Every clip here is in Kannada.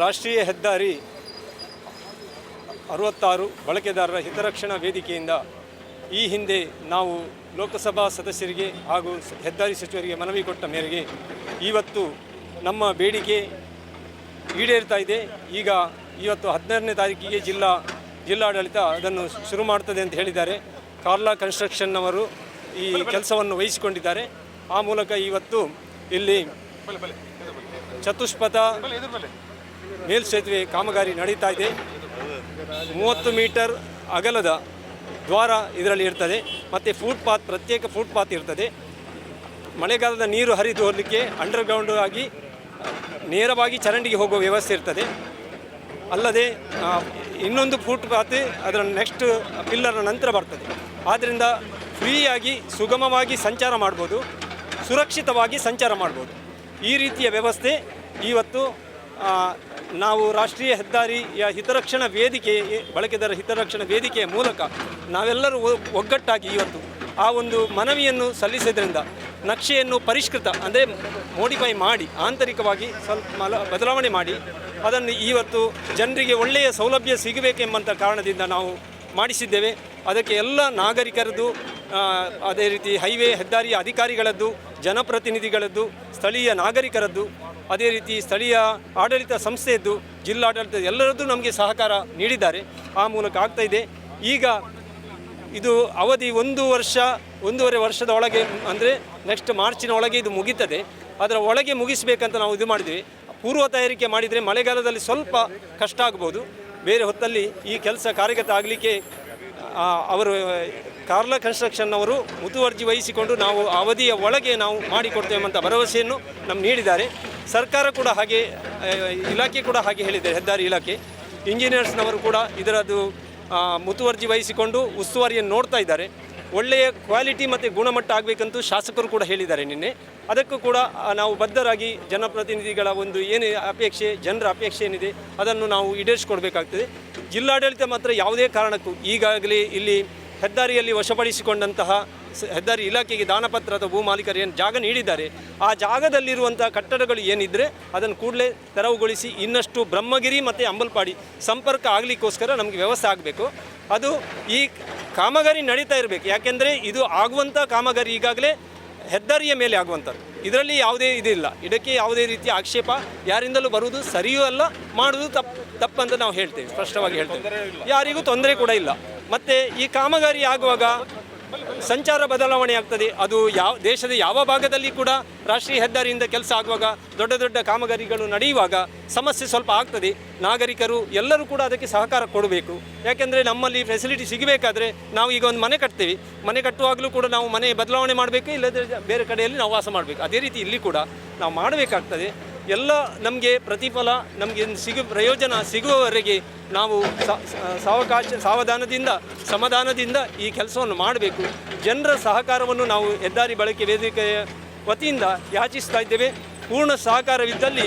ರಾಷ್ಟ್ರೀಯ ಹೆದ್ದಾರಿ ಅರವತ್ತಾರು ಬಳಕೆದಾರರ ಹಿತರಕ್ಷಣಾ ವೇದಿಕೆಯಿಂದ ಈ ಹಿಂದೆ ನಾವು ಲೋಕಸಭಾ ಸದಸ್ಯರಿಗೆ ಹಾಗೂ ಹೆದ್ದಾರಿ ಸಚಿವರಿಗೆ ಮನವಿ ಕೊಟ್ಟ ಮೇರೆಗೆ ಇವತ್ತು ನಮ್ಮ ಬೇಡಿಕೆ ಈಡೇರ್ತಾ ಇದೆ. ಈಗ ಇವತ್ತು ಹದಿನಾರನೇ ತಾರೀಕಿಗೆ ಜಿಲ್ಲಾ ಜಿಲ್ಲಾಡಳಿತ ಅದನ್ನು ಶುರು ಮಾಡ್ತದೆ ಅಂತ ಹೇಳಿದ್ದಾರೆ. ಕಾರ್ಲಾ ಕನ್ಸ್ಟ್ರಕ್ಷನ್ನವರು ಈ ಕೆಲಸವನ್ನು ವಹಿಸಿಕೊಂಡಿದ್ದಾರೆ. ಆ ಮೂಲಕ ಇವತ್ತು ಇಲ್ಲಿ ಚತುಷ್ಪಥ ಮೇಲ್ಸೇತುವೆ ಕಾಮಗಾರಿ ನಡೀತಾ ಇದೆ. ಮೂವತ್ತು ಮೀಟರ್ ಅಗಲದ ದ್ವಾರ ಇದರಲ್ಲಿ ಇರ್ತದೆ. ಮತ್ತು ಫುಟ್ಪಾತ್ ಪ್ರತ್ಯೇಕ ಫುಟ್ಪಾತ್ ಇರ್ತದೆ. ಮಳೆಗಾಲದ ನೀರು ಹರಿದು ಹೋಗಲಿಕ್ಕೆ ಅಂಡರ್ಗ್ರೌಂಡ್ ಆಗಿ, ನೇರವಾಗಿ ಚರಂಡಿಗೆ ಹೋಗುವ ವ್ಯವಸ್ಥೆ ಇರ್ತದೆ. ಅಲ್ಲದೆ ಇನ್ನೊಂದು ಫುಟ್ಪಾತ್ ಅದರ ನೆಕ್ಸ್ಟ್ ಪಿಲ್ಲರ್ನ ನಂತರ ಬರ್ತದೆ. ಆದ್ದರಿಂದ ಫ್ರೀಯಾಗಿ, ಸುಗಮವಾಗಿ ಸಂಚಾರ ಮಾಡ್ಬೋದು, ಸುರಕ್ಷಿತವಾಗಿ ಸಂಚಾರ ಮಾಡ್ಬೋದು. ಈ ರೀತಿಯ ವ್ಯವಸ್ಥೆ ಇವತ್ತು ನಾವು ರಾಷ್ಟ್ರೀಯ ಹೆದ್ದಾರಿಯ ಹಿತರಕ್ಷಣಾ ವೇದಿಕೆ, ಬಳಕೆದಾರ ಹಿತರಕ್ಷಣಾ ವೇದಿಕೆಯ ಮೂಲಕ ನಾವೆಲ್ಲರೂ ಒಗ್ಗಟ್ಟಾಗಿ ಇವತ್ತು ಆ ಒಂದು ಮನವಿಯನ್ನು ಸಲ್ಲಿಸಿದ್ರಿಂದ, ನಕ್ಷೆಯನ್ನು ಪರಿಷ್ಕೃತ, ಅಂದರೆ ಮೋಡಿಫೈ ಮಾಡಿ, ಆಂತರಿಕವಾಗಿ ಸ್ವಲ್ಪ ಬದಲಾವಣೆ ಮಾಡಿ, ಅದನ್ನು ಇವತ್ತು ಜನರಿಗೆ ಒಳ್ಳೆಯ ಸೌಲಭ್ಯ ಸಿಗಬೇಕೆಂಬಂಥ ಕಾರಣದಿಂದ ನಾವು ಮಾಡಿಸಿದ್ದೇವೆ. ಅದಕ್ಕೆ ಎಲ್ಲ ನಾಗರಿಕರದ್ದು ಅದೇ ರೀತಿ ಹೈವೇ ಹೆದ್ದಾರಿಯ ಅಧಿಕಾರಿಗಳದ್ದು, ಜನಪ್ರತಿನಿಧಿಗಳದ್ದು, ಸ್ಥಳೀಯ ನಾಗರಿಕರದ್ದು, ಅದೇ ರೀತಿ ಸ್ಥಳೀಯ ಆಡಳಿತ ಸಂಸ್ಥೆಯದ್ದು, ಜಿಲ್ಲಾಡಳಿತ ಎಲ್ಲರದ್ದು ನಮಗೆ ಸಹಕಾರ ನೀಡಿದ್ದಾರೆ. ಆ ಮೂಲಕ ಆಗ್ತಾ ಇದೆ. ಈಗ ಇದು ಅವಧಿ ಒಂದು ವರ್ಷ, ಒಂದೂವರೆ ವರ್ಷದ ಒಳಗೆ ಅಂದರೆ ನೆಕ್ಸ್ಟ್ ಮಾರ್ಚಿನ ಒಳಗೆ ಇದು ಮುಗೀತದೆ. ಅದರ ಒಳಗೆ ಮುಗಿಸಬೇಕಂತ ನಾವು ಇದು ಮಾಡಿದ್ವಿ ಪೂರ್ವ ತಯಾರಿಕೆ ಮಾಡಿದರೆ ಮಳೆಗಾಲದಲ್ಲಿ ಸ್ವಲ್ಪ ಕಷ್ಟ ಆಗ್ಬೋದು. ಬೇರೆ ಹೊತ್ತಲ್ಲಿ ಈ ಕೆಲಸ ಕಾರ್ಯಗತ ಆಗಲಿಕ್ಕೆ ಅವರು ಕಾರ್ಲಾ ಕನ್ಸ್ಟ್ರಕ್ಷನ್ ಅವರು ಮುತುವರ್ಜಿ ವಹಿಸಿಕೊಂಡು ನಾವು ಅವಧಿಯ ಒಳಗೆ ನಾವು ಮಾಡಿಕೊಡ್ತೇವೆ ಅಂತ ಭರವಸೆಯನ್ನು ನಮ್ಗೆ ನೀಡಿದ್ದಾರೆ. ಸರ್ಕಾರ ಕೂಡ ಹಾಗೆ ಇಲಾಖೆ ಕೂಡ ಹಾಗೆ ಹೇಳಿದೆ, ಹೆದ್ದಾರಿ ಇಲಾಖೆ. ಇಂಜಿನಿಯರ್ಸ್ನವರು ಕೂಡ ಇದರದ್ದು ಮುತುವರ್ಜಿ ವಹಿಸಿಕೊಂಡು ಉಸ್ತುವಾರಿಯನ್ನು ನೋಡ್ತಾ ಇದ್ದಾರೆ. ಒಳ್ಳೆಯ ಕ್ವಾಲಿಟಿ ಮತ್ತು ಗುಣಮಟ್ಟ ಆಗಬೇಕಂತೂ ಶಾಸಕರು ಕೂಡ ಹೇಳಿದ್ದಾರೆ ನಿನ್ನೆ. ಅದಕ್ಕೂ ಕೂಡ ನಾವು ಬದ್ಧರಾಗಿ ಜನಪ್ರತಿನಿಧಿಗಳ ಒಂದು ಏನು ಅಪೇಕ್ಷೆ, ಜನರ ಅಪೇಕ್ಷೆ ಏನಿದೆ, ಅದನ್ನು ನಾವು ಈಡೇರಿಸಿಕೊಡ್ಬೇಕಾಗ್ತದೆ. ಜಿಲ್ಲಾಡಳಿತ ಮಾತ್ರ ಯಾವುದೇ ಕಾರಣಕ್ಕೂ, ಈಗಾಗಲೇ ಇಲ್ಲಿ ಹೆದ್ದಾರಿಯಲ್ಲಿ ವಶಪಡಿಸಿಕೊಂಡಂತಹ ಹೆದ್ದಾರಿ ಇಲಾಖೆಗೆ ದಾನಪತ್ರ ಅಥವಾ ಭೂ ಮಾಲೀಕರು ಏನು ಜಾಗ ನೀಡಿದ್ದಾರೆ. ಆ ಜಾಗದಲ್ಲಿರುವಂಥ ಕಟ್ಟಡಗಳು ಏನಿದ್ದರೆ ಅದನ್ನು ಕೂಡಲೇ ತೆರವುಗೊಳಿಸಿ ಇನ್ನಷ್ಟು ಬ್ರಹ್ಮಗಿರಿ ಮತ್ತು ಅಂಬಲ್ಪಾಡಿ ಸಂಪರ್ಕ ಆಗಲಿಕ್ಕೋಸ್ಕರ ನಮಗೆ ವ್ಯವಸ್ಥೆ ಆಗಬೇಕು. ಅದು ಈ ಕಾಮಗಾರಿ ನಡೀತಾ ಇರಬೇಕು. ಯಾಕೆಂದರೆ ಇದು ಆಗುವಂಥ ಕಾಮಗಾರಿ ಈಗಾಗಲೇ ಹೆದ್ದಾರಿಯ ಮೇಲೆ ಆಗುವಂಥದ್ದು. ಇದರಲ್ಲಿ ಯಾವುದೇ ಇದಿಲ್ಲ. ಇದಕ್ಕೆ ಯಾವುದೇ ರೀತಿಯ ಆಕ್ಷೇಪ ಯಾರಿಂದಲೂ ಬರುವುದು ಸರಿಯೂ ಅಲ್ಲ, ಮಾಡುವುದು ತಪ್ಪು ತಪ್ಪಂತ ನಾವು ಹೇಳ್ತೇವೆ. ಸ್ಪಷ್ಟವಾಗಿ ಹೇಳ್ತೇವೆ. ಯಾರಿಗೂ ತೊಂದರೆ ಕೂಡ ಇಲ್ಲ. ಮತ್ತು ಈ ಕಾಮಗಾರಿ ಆಗುವಾಗ ಸಂಚಾರ ಬದಲಾವಣೆ ಆಗ್ತದೆ. ಅದು ಯಾವ ದೇಶದ ಯಾವ ಭಾಗದಲ್ಲಿ ಕೂಡ ರಾಷ್ಟ್ರೀಯ ಹೆದ್ದಾರಿಯಿಂದ ಕೆಲಸ ಆಗುವಾಗ ದೊಡ್ಡ ದೊಡ್ಡ ಕಾಮಗಾರಿಗಳು ನಡೆಯುವಾಗ ಸಮಸ್ಯೆ ಸ್ವಲ್ಪ ಆಗ್ತದೆ. ನಾಗರಿಕರು ಎಲ್ಲರೂ ಕೂಡ ಅದಕ್ಕೆ ಸಹಕಾರ ಕೊಡಬೇಕು. ಯಾಕೆಂದರೆ ನಮ್ಮಲ್ಲಿ ಫೆಸಿಲಿಟಿ ಸಿಗಬೇಕಾದ್ರೆ ನಾವು ಈಗ ಒಂದು ಮನೆ ಕಟ್ತೇವೆ. ಮನೆ ಕಟ್ಟುವಾಗಲೂ ಕೂಡ ನಾವು ಮನೆ ಬದಲಾವಣೆ ಮಾಡಬೇಕು ಇಲ್ಲದ್ರೆ ಬೇರೆ ಕಡೆಯಲ್ಲಿ ನಾವು ವಾಸ ಮಾಡಬೇಕು. ಅದೇ ರೀತಿ ಇಲ್ಲಿ ಕೂಡ ನಾವು ಮಾಡಬೇಕಾಗ್ತದೆ. ಎಲ್ಲ ನಮಗೆ ಪ್ರತಿಫಲ, ನಮಗೆ ಸಿಗು, ಪ್ರಯೋಜನ ಸಿಗುವವರೆಗೆ ನಾವು ಸಾವಕಾಶ, ಸಾವಧಾನದಿಂದ, ಸಮಾಧಾನದಿಂದ ಈ ಕೆಲಸವನ್ನು ಮಾಡಬೇಕು. ಜನರ ಸಹಕಾರವನ್ನು ನಾವು ಹೆದ್ದಾರಿ ಬಳಕೆ ವೇದಿಕೆಯ ವತಿಯಿಂದ ಯಾಚಿಸ್ತಾ ಇದ್ದೇವೆ. ಪೂರ್ಣ ಸಹಕಾರವಿದ್ದಲ್ಲಿ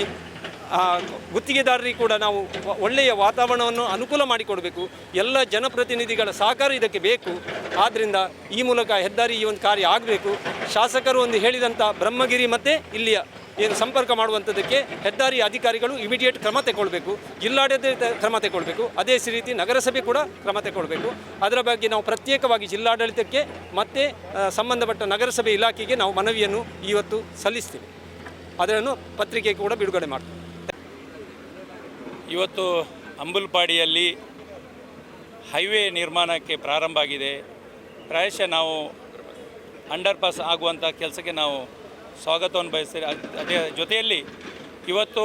ಗುತ್ತಿಗೆದಾರರಿಗೆ ಕೂಡ ನಾವು ಒಳ್ಳೆಯ ವಾತಾವರಣವನ್ನು ಅನುಕೂಲ ಮಾಡಿಕೊಡಬೇಕು. ಎಲ್ಲ ಜನಪ್ರತಿನಿಧಿಗಳ ಸಹಕಾರ ಇದಕ್ಕೆ ಬೇಕು. ಆದ್ದರಿಂದ ಈ ಮೂಲಕ ಹೆದ್ದಾರಿ ಈ ಒಂದು ಕಾರ್ಯ ಆಗಬೇಕು. ಶಾಸಕರು ಒಂದು ಹೇಳಿದಂಥ ಬ್ರಹ್ಮಗಿರಿ ಮತ್ತು ಇಲ್ಲಿಯ ಏನು ಸಂಪರ್ಕ ಮಾಡುವಂಥದ್ದಕ್ಕೆ ಹೆದ್ದಾರಿ ಅಧಿಕಾರಿಗಳು ಇಮಿಡಿಯೇಟ್ ಕ್ರಮ ತಗೊಳ್ಬೇಕು ಜಿಲ್ಲಾಡಳಿತ ಕ್ರಮ ತಗೊಳ್ಬೇಕು ಅದೇ ರೀತಿ ನಗರಸಭೆ ಕೂಡ ಕ್ರಮ ತಗೊಳ್ಬೇಕು ಅದರ ಬಗ್ಗೆ ನಾವು ಪ್ರತ್ಯೇಕವಾಗಿ ಜಿಲ್ಲಾಡಳಿತಕ್ಕೆ ಮತ್ತು ಸಂಬಂಧಪಟ್ಟ ನಗರಸಭೆ ಇಲಾಖೆಗೆ ನಾವು ಮನವಿಯನ್ನು ಇವತ್ತು ಸಲ್ಲಿಸ್ತೀವಿ. ಅದನ್ನು ಪತ್ರಿಕೆ ಕೂಡ ಬಿಡುಗಡೆ ಮಾಡ್ತೀವಿ. ಇವತ್ತು ಅಂಬುಲ್ಪಾಡಿಯಲ್ಲಿ ಹೈವೇ ನಿರ್ಮಾಣಕ್ಕೆ ಪ್ರಾರಂಭ ಆಗಿದೆ. ಪ್ರಾಯಶಃ ನಾವು ಅಂಡರ್ ಪಾಸ್ ಆಗುವಂಥ ಕೆಲಸಕ್ಕೆ ನಾವು ಸ್ವಾಗತವನ್ನು ಬಯಸ್ತೇವೆ ಅದ್- ಅದೇ ಜೊತೆಯಲ್ಲಿ ಇವತ್ತು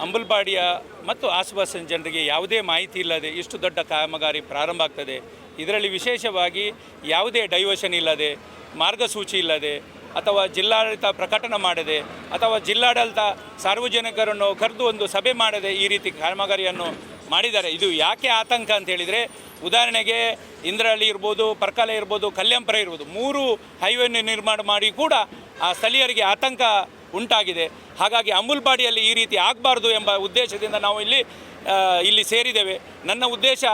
ಅಂಬುಲ್ಪಾಡಿಯ ಮತ್ತು ಆಸುಪಾಸಿನ ಜನರಿಗೆ ಯಾವುದೇ ಮಾಹಿತಿ ಇಲ್ಲದೆ ಇಷ್ಟು ದೊಡ್ಡ ಕಾಮಗಾರಿ ಪ್ರಾರಂಭ ಆಗ್ತದೆ. ಇದರಲ್ಲಿ ವಿಶೇಷವಾಗಿ ಯಾವುದೇ ಡೈವರ್ಷನ್ ಇಲ್ಲದೆ, ಮಾರ್ಗಸೂಚಿ ಇಲ್ಲದೆ, ಅಥವಾ ಜಿಲ್ಲಾಡಳಿತ ಪ್ರಕಟಣೆ ಮಾಡದೆ, ಅಥವಾ ಜಿಲ್ಲಾಡಳಿತ ಸಾರ್ವಜನಿಕರನ್ನು ಕರೆದು ಒಂದು ಸಭೆ ಮಾಡದೆ ಈ ರೀತಿ ಕಾಮಗಾರಿಯನ್ನು ಮಾಡಿದ್ದಾರೆ. ಇದು ಯಾಕೆ ಆತಂಕ ಅಂತ ಹೇಳಿದರೆ, ಉದಾಹರಣೆಗೆ ಇಂದ್ರಹಳ್ಳಿ ಇರ್ಬೋದು, ಪರ್ಕಲ ಇರ್ಬೋದು, ಕಲ್ಯಾಂಪುರ ಇರ್ಬೋದು, ಮೂರು ಹೈವೇನ ನಿರ್ಮಾಣ ಮಾಡಿ ಕೂಡ ಆ ಸ್ಥಳೀಯರಿಗೆ ಆತಂಕ ಉಂಟಾಗಿದೆ. ಹಾಗಾಗಿ ಅಮುಲ್ಪಾಡಿಯಲ್ಲಿ ಈ ರೀತಿ ಆಗಬಾರ್ದು ಎಂಬ ಉದ್ದೇಶದಿಂದ ನಾವು ಇಲ್ಲಿ ಇಲ್ಲಿ ಸೇರಿದ್ದೇವೆ. ನನ್ನ ಉದ್ದೇಶ,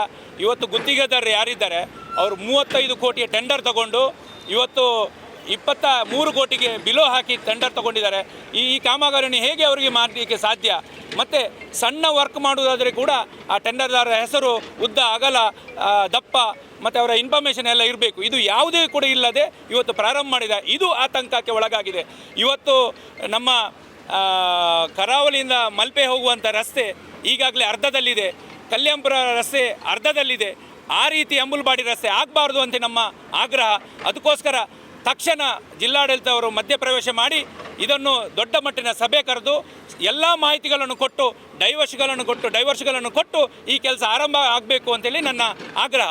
ಇವತ್ತು ಗುತ್ತಿಗೆದಾರರು ಯಾರಿದ್ದಾರೆ, ಅವರು ಮೂವತ್ತೈದು ಕೋಟಿಯ ಟೆಂಡರ್ ತಗೊಂಡು, ಇವತ್ತು ಇಪ್ಪತ್ತ ಮೂರು ಕೋಟಿಗೆ ಬಿಲೋ ಹಾಕಿ ಟೆಂಡರ್ ತಗೊಂಡಿದ್ದಾರೆ. ಈ ಕಾಮಗಾರಿಯನ್ನು ಹೇಗೆ ಅವರಿಗೆ ಮಾಡಲಿಕ್ಕೆ ಸಾಧ್ಯ? ಮತ್ತು ಸಣ್ಣ ವರ್ಕ್ ಮಾಡುವುದಾದರೆ ಕೂಡ ಆ ಟೆಂಡರ್ದಾರರ ಹೆಸರು ಉದ್ದ ಅಗಲ ದಪ್ಪ, ಮತ್ತು ಅವರ ಇನ್ಫಾರ್ಮೇಷನ್ ಎಲ್ಲ ಇರಬೇಕು. ಇದು ಯಾವುದೇ ಕೂಡ ಇಲ್ಲದೆ ಇವತ್ತು ಪ್ರಾರಂಭ ಮಾಡಿದ ಇದು ಆತಂಕಕ್ಕೆ ಒಳಗಾಗಿದೆ. ಇವತ್ತು ನಮ್ಮ ಕರಾವಳಿಯಿಂದ ಮಲ್ಪೆ ಹೋಗುವಂಥ ರಸ್ತೆ ಈಗಾಗಲೇ ಅರ್ಧದಲ್ಲಿದೆ. ಕಲ್ಯಾಣಪುರ ರಸ್ತೆ ಅರ್ಧದಲ್ಲಿದೆ. ಆ ರೀತಿ ಅಂಬುಲ್ಬಾಡಿ ರಸ್ತೆ ಆಗಬಾರ್ದು ಅಂತ ನಮ್ಮ ಆಗ್ರಹ. ಅದಕ್ಕೋಸ್ಕರ ತಕ್ಷಣ ಜಿಲ್ಲಾಡಳಿತವರು ಮಧ್ಯಪ್ರವೇಶ ಮಾಡಿ ಇದನ್ನು ದೊಡ್ಡ ಮಟ್ಟಿನ ಸಭೆ ಕರೆದು ಎಲ್ಲ ಮಾಹಿತಿಗಳನ್ನು ಕೊಟ್ಟು, ಡೈವರ್ಸ್ಗಳನ್ನು ಕೊಟ್ಟು ಡೈವರ್ಸ್ಗಳನ್ನು ಕೊಟ್ಟು ಈ ಕೆಲಸ ಆರಂಭ ಆಗಬೇಕು ಅಂತೇಳಿ ನನ್ನ ಆಗ್ರಹ.